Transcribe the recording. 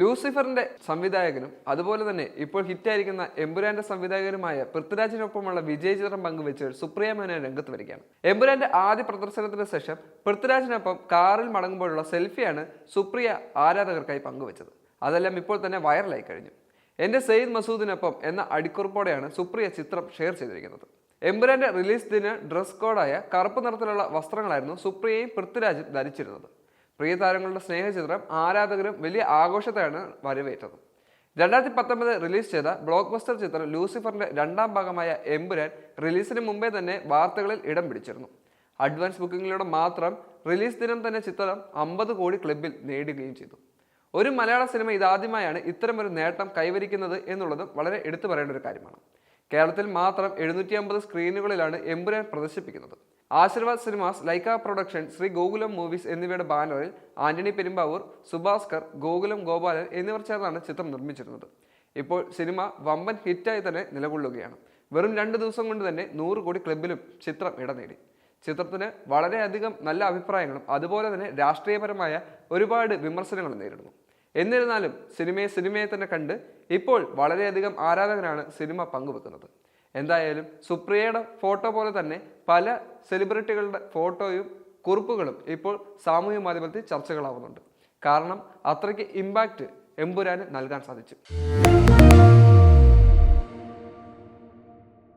ലൂസിഫറിന്റെ സംവിധായകനും അതുപോലെ തന്നെ ഇപ്പോൾ ഹിറ്റായിരിക്കുന്ന എമ്പുരാന്റെ സംവിധായകനുമായ പൃഥ്വിരാജിനൊപ്പമുള്ള വിജയ ചിത്രം പങ്കുവെച്ച് സുപ്രിയ മേനോൻ രംഗത്ത് വരികയാണ്. എമ്പുരാന്റെ ആദ്യ പ്രദർശനത്തിന് ശേഷം പൃഥ്വിരാജിനൊപ്പം കാറിൽ മടങ്ങുമ്പോഴുള്ള സെൽഫിയാണ് സുപ്രിയ ആരാധകർക്കായി പങ്കുവച്ചത്. അതെല്ലാം ഇപ്പോൾ തന്നെ വൈറലായി കഴിഞ്ഞു. എന്റെ സെയ്ദ് മസൂദിനൊപ്പം എന്ന അടിക്കുറിപ്പോടെയാണ് സുപ്രിയ ചിത്രം ഷെയർ ചെയ്തിരിക്കുന്നത്. എമ്പുരാന്റെ റിലീസ് ദിന ഡ്രസ് കോഡായ കറുപ്പ് നിറത്തിലുള്ള വസ്ത്രങ്ങളായിരുന്നു സുപ്രിയയും പൃഥ്വിരാജും ധരിച്ചിരുന്നത്. പ്രിയ താരങ്ങളുടെ സ്നേഹചിത്രം ആരാധകരും വലിയ ആഘോഷത്തെയാണ് വരവേറ്റത്. രണ്ടായിരത്തി പത്തൊമ്പത് റിലീസ് ചെയ്ത ബ്ലോക്ക് ബസ്റ്റർ ചിത്രം ലൂസിഫറിന്റെ രണ്ടാം ഭാഗമായ എമ്പുരാൻ റിലീസിന് മുമ്പേ തന്നെ വാർത്തകളിൽ ഇടം പിടിച്ചിരുന്നു. അഡ്വാൻസ് ബുക്കിങ്ങിലൂടെ മാത്രം റിലീസ് ദിനം തന്നെ ചിത്രം അമ്പത് കോടി ക്ലബിൽ നേടുകയും ചെയ്തു. ഒരു മലയാള സിനിമ ഇതാദ്യമായാണ് ഇത്തരമൊരു നേട്ടം കൈവരിക്കുന്നത് എന്നുള്ളതും വളരെ എടുത്തു പറയേണ്ട ഒരു കാര്യമാണ്. കേരളത്തിൽ മാത്രം എഴുന്നൂറ്റി അമ്പത് സ്ക്രീനുകളിലാണ് എമ്പുരാൻ പ്രദർശിപ്പിക്കുന്നത്. Aashirvad cinemas Lyca production Sree Gokulam movies എന്നിവയുടെ ബാനറിൽ ആന്റണി പെരുമ്പാവൂർ സുഭാസ്കർ ഗോകുലം ഗോപാലൻ എന്നിവർ ചേർന്നാണ് ചിത്രം നിർമ്മിച്ചിരുന്നത്. ഇപ്പോൾ സിനിമ വമ്പൻ ഹിറ്റായി തന്നെ നിലകൊള്ളുകയാണ്. വെറും രണ്ട് ദിവസം കൊണ്ട് തന്നെ നൂറ് കോടി ക്ലബിലും ചിത്രം ഇടം നേടി. ചിത്രത്തിന് വളരെയധികം നല്ല അഭിപ്രായങ്ങളും അതുപോലെ തന്നെ രാഷ്ട്രീയപരമായ ഒരുപാട് വിമർശനങ്ങളും നേരിടുന്നു. എന്നിരുന്നാലും സിനിമയെ സിനിമയെ തന്നെ കണ്ട് ഇപ്പോൾ വളരെയധികം ആരാധകരാണ് സിനിമ പങ്കുവെക്കുന്നത്. എന്തായാലും സുപ്രിയയുടെ ഫോട്ടോ പോലെ തന്നെ പല സെലിബ്രിറ്റികളുടെ ഫോട്ടോയും കുറിപ്പുകളും ഇപ്പോൾ സാമൂഹ്യ മാധ്യമത്തിൽ ചർച്ചകളാവുന്നുണ്ട്. കാരണം അത്രയ്ക്ക് ഇമ്പാക്റ്റ് എമ്പുരാന് നൽകാൻ സാധിച്ചു.